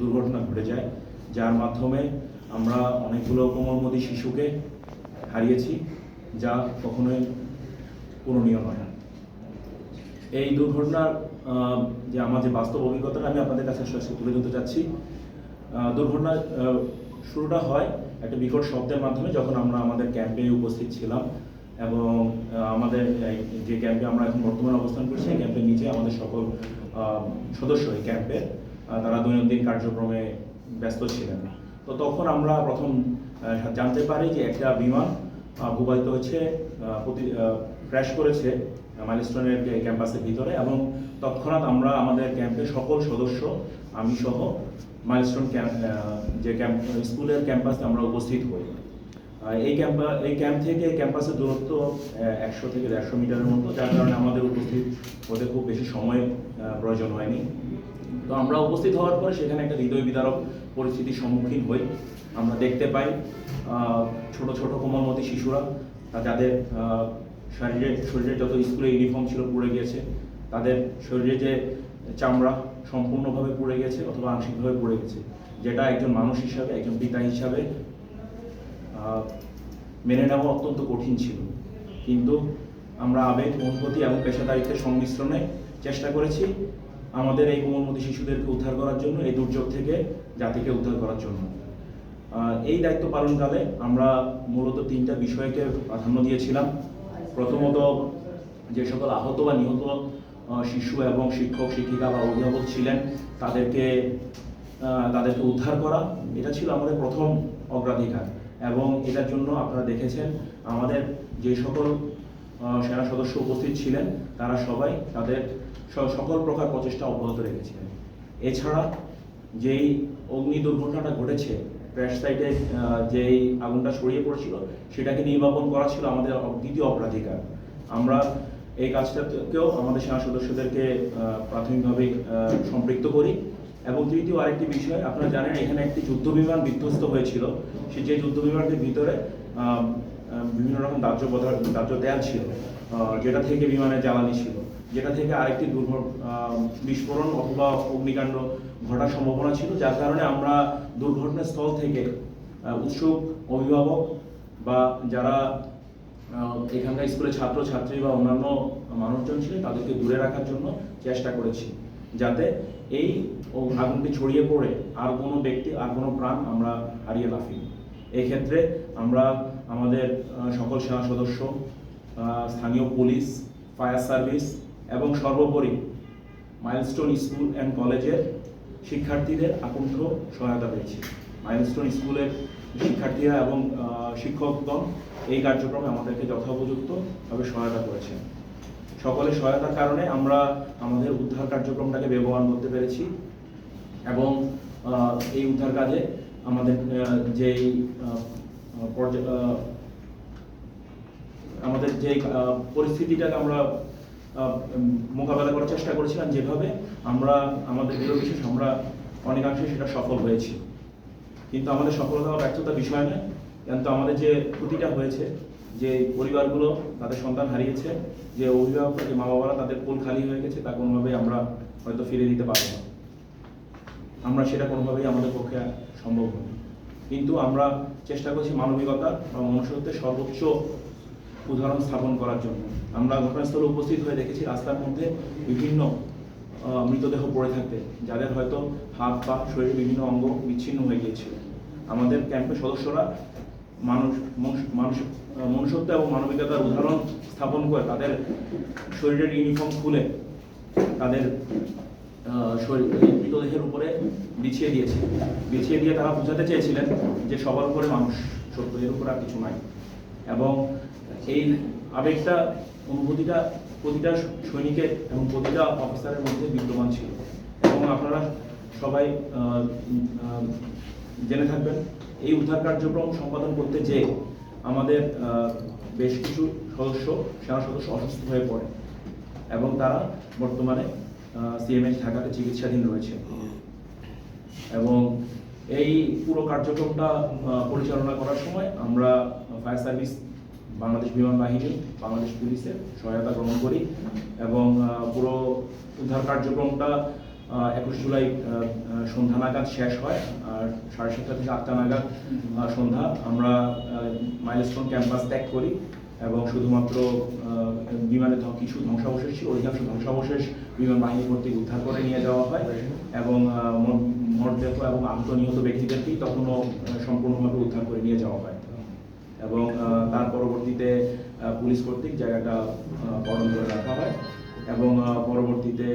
দুর্ঘটনা ঘটে যায় যার মাধ্যমে আমরা অনেকগুলো কোমলমতি শিশুকে হারিয়েছি যা কখনোই পূরণীয় নয়। এই দুর্ঘটনার যে আমার যে বাস্তব অভিজ্ঞতাটা আমি আপনাদের কাছে আসলে তুলে ধরতে চাচ্ছি দুর্ঘটনা শুরুটা হয় একটা বিকট শব্দের মাধ্যমে যখন আমরা আমাদের ক্যাম্পে উপস্থিত ছিলাম এবং আমাদের যে ক্যাম্পে আমরা এখন বর্তমানে অবস্থান করছি এই ক্যাম্পের নিচে আমাদের সকল সদস্য এই ক্যাম্পে আহ, তারা দৈনন্দিন কার্যক্রমে ব্যস্ত ছিলেন। তো তখন আমরা প্রথম জানতে পারি যে একটা বিমান আহ, ভূপাতিত হচ্ছে প্রতি ক্র্যাশ করেছে মাইলস্টোনের ক্যাম্পাসের ভিতরে এবং তৎক্ষণাৎ আমরা আমাদের ক্যাম্পের সকল সদস্য আমি সহ মাইলস্টোন ক্যাম্প যে ক্যাম্প স্কুলের ক্যাম্পাসে আমরা উপস্থিত হই। এই ক্যাম্পা এই ক্যাম্প থেকে ক্যাম্পাসের দূরত্ব একশো থেকে দেড়শো মিটারের মতো যার কারণে আমাদের উপস্থিত হতে খুব বেশি সময় প্রয়োজন হয়নি। তো আমরা উপস্থিত হওয়ার পরে সেখানে একটা হৃদয় বিদারক পরিস্থিতির সম্মুখীন হই। আমরা দেখতে পাই ছোট ছোট কোমলমতি শিশুরা যাদের শরীরে শরীরে যত স্কুলে ইউনিফর্ম ছিল পুড়ে গিয়েছে তাদের শরীরে যে চামড়া সম্পূর্ণভাবে পুড়ে গেছে অথবা আংশিকভাবে পুড়ে গেছে, যেটা একজন মানুষ হিসাবে, একজন পিতা হিসাবে মেনে নেওয়া অত্যন্ত কঠিন ছিল। কিন্তু আমরা আবেগ অনুভূতি এবং পেশাদারিত্বের সংমিশ্রণে চেষ্টা করেছি আমাদের এই কোমলমতি শিশুদেরকে উদ্ধার করার জন্য, এই দুর্যোগ থেকে জাতিকে উদ্ধার করার জন্য। এই দায়িত্ব পালনকালে আমরা মূলত তিনটা বিষয়কে প্রাধান্য দিয়েছিলাম। প্রথমত, যে সকল আহত বা নিহত শিশু এবং শিক্ষক, শিক্ষিকা বা অভিভাবক ছিলেন, তাদেরকে তাদেরকে উদ্ধার করা। এটা ছিল আমাদের প্রথম অগ্রাধিকার। এবং এটার জন্য আপনারা দেখেছেন, আমাদের যে সকল সেনা সদস্য উপস্থিত ছিলেন। তারা সবাই তাদের সকল প্রকার প্রচেষ্টা অব্যাহত রেখেছিলেন। এছাড়া যেই অগ্নি দুর্ঘটনাটা ঘটেছে ক্র্যাশ সাইটে যেই আগুনটা ছড়িয়ে পড়েছিল, সেটাকে নির্বাপন করা ছিল আমাদের দ্বিতীয় অগ্রাধিকার। আমরা এই কাজটাকেও আমাদের সেনা সদস্যদেরকে প্রাথমিকভাবে সম্পৃক্ত করি। এবং তৃতীয় আরেকটি বিষয়, আপনারা জানেন এখানে একটি যুদ্ধ বিমান বিধ্বস্ত হয়েছিল। সে যে যুদ্ধ বিমানটির ভিতরে বিভিন্ন রকম দাহ্য পদার্থ, দাহ্য তেল ছিল যেটা থেকে বিমানের জ্বালানি ছিল। যেটা থেকে আরেকটি দুর্ঘট বিস্ফোরণ অথবা অগ্নিকাণ্ড ঘটার সম্ভাবনা ছিল, যার কারণে আমরা দুর্ঘটনাস্থল থেকে উৎসুক অভিভাবক বা যারা এখানকার স্কুলের ছাত্র ছাত্রী বা অন্যান্য মানুষজন ছিলেন, তাদেরকে দূরে রাখার জন্য চেষ্টা করেছি, যাতে এই আগুনটি ছড়িয়ে পড়ে আর কোনো ব্যক্তি, আর কোনো প্রাণ আমরা হারিয়ে লাফি এক্ষেত্রে আমরা আমাদের সকল সেনা সদস্য স্থানীয় পুলিশ, ফায়ার সার্ভিস এবং সর্বোপরি মাইলস্টোন স্কুল অ্যান্ড কলেজের শিক্ষার্থীদের আকুণ্ঠ সহায়তা পেয়েছি। মাইলস্টোন স্কুলের শিক্ষার্থীরা এবং শিক্ষকগণ এই কার্যক্রমে আমাদেরকে যথোপযুক্তভাবে সহায়তা করেছেন। সকলের সহায়তার কারণে আমরা আমাদের উদ্ধার কার্যক্রমটাকে ব্যবহার করতে পেরেছি এবং এই উদ্ধার কাজে আমাদের যেই আমাদের যে পরিস্থিতিটাকে আমরা মোকাবেলা করার চেষ্টা করেছিলাম যেভাবে, আমরা, আমাদের বিশেষ আমরা অনেকাংশে সেটা সফল হয়েছি। কিন্তু আমাদের সফলতা বা ব্যর্থতা বিষয় নয়, কিন্তু আমাদের যে ক্ষতিটা হয়েছে, যে পরিবারগুলো তাদের সন্তান হারিয়েছে, যে অভিভাবক, যে মা বাবারা তাদের কোল খালি হয়ে গেছে, তা কোনোভাবেই আমরা হয়তো ফিরে দিতে পারব না। আমরা সেটা কোনোভাবেই আমাদের পক্ষে সম্ভব নয় কিন্তু আমরা চেষ্টা করছি মানবিকতা বা মনুষ্যত্বের সর্বোচ্চ উদাহরণ স্থাপন করার জন্য। আমরা ঘটনাস্থলে উপস্থিত হয়ে দেখেছি, রাস্তার মধ্যে বিভিন্ন মৃতদেহ পড়ে থাকতে, যাদের হয়তো হাত পা, শরীরের বিভিন্ন অঙ্গ বিচ্ছিন্ন হয়ে গিয়েছিল। আমাদের ক্যাম্পের সদস্যরা মানুষ, মনুষ- মানুষ, মনুষ্যত্ব এবং মানবিকতার উদাহরণ স্থাপন করে তাদের শরীরের ইউনিফর্ম খুলে তাদের মৃতদেহের উপরে বিছিয়ে দিয়েছে। বিছিয়ে দিয়ে তারা বোঝাতে চেয়েছিলেন যে সবার উপরে মানুষ সত্য উপর আর কিছু নাই। এবং এই আবেগটা অনুভূতিটা প্রতিটা সৈনিকের এবং প্রতিটা অফিসারের মধ্যে বিদ্যমান ছিল। এবং আপনারা সবাই জেনে থাকবেন, এই উদ্ধার কার্যক্রম সম্পাদন করতে যে আমাদের বেশ কিছু সদস্য, সেনা সদস্য অসুস্থ হয়ে পড়ে। এবং তারা বর্তমানে সিএমএইচ ঢাকাতে চিকিৎসাধীন রয়েছে। এবং এই পুরো কার্যক্রমটা পরিচালনা করার সময় আমরা ফায়ার সার্ভিস, বাংলাদেশ বিমান বাহিনী, বাংলাদেশ পুলিশের সহায়তা গ্রহণ করি এবং পুরো উদ্ধার কার্যক্রমটা একুশ জুলাই সন্ধ্যা নাগাদ শেষ হয়, আর সাড়ে সাতটা থেকে আটটা নাগাদ সন্ধ্যা আমরা মাইলস্টোন ক্যাম্পাস ত্যাগ করি। এবং শুধুমাত্র বিমানে কিছু ধ্বংসাবশেষ ছিল, অধিকাংশ ধ্বংসাবশেষ বিমান বাহিনী কর্তৃক উদ্ধার করে নিয়ে যাওয়া হয় এবং মরদেহ এবং আহত নিহত ব্যক্তিদেরকেই তখনও সম্পূর্ণভাবে উদ্ধার করে নিয়ে যাওয়া হয়। এবং তার পরবর্তীতে পুলিশ কর্তৃক জায়গাটা বরণ করে রাখা হয় এবং পরবর্তীতে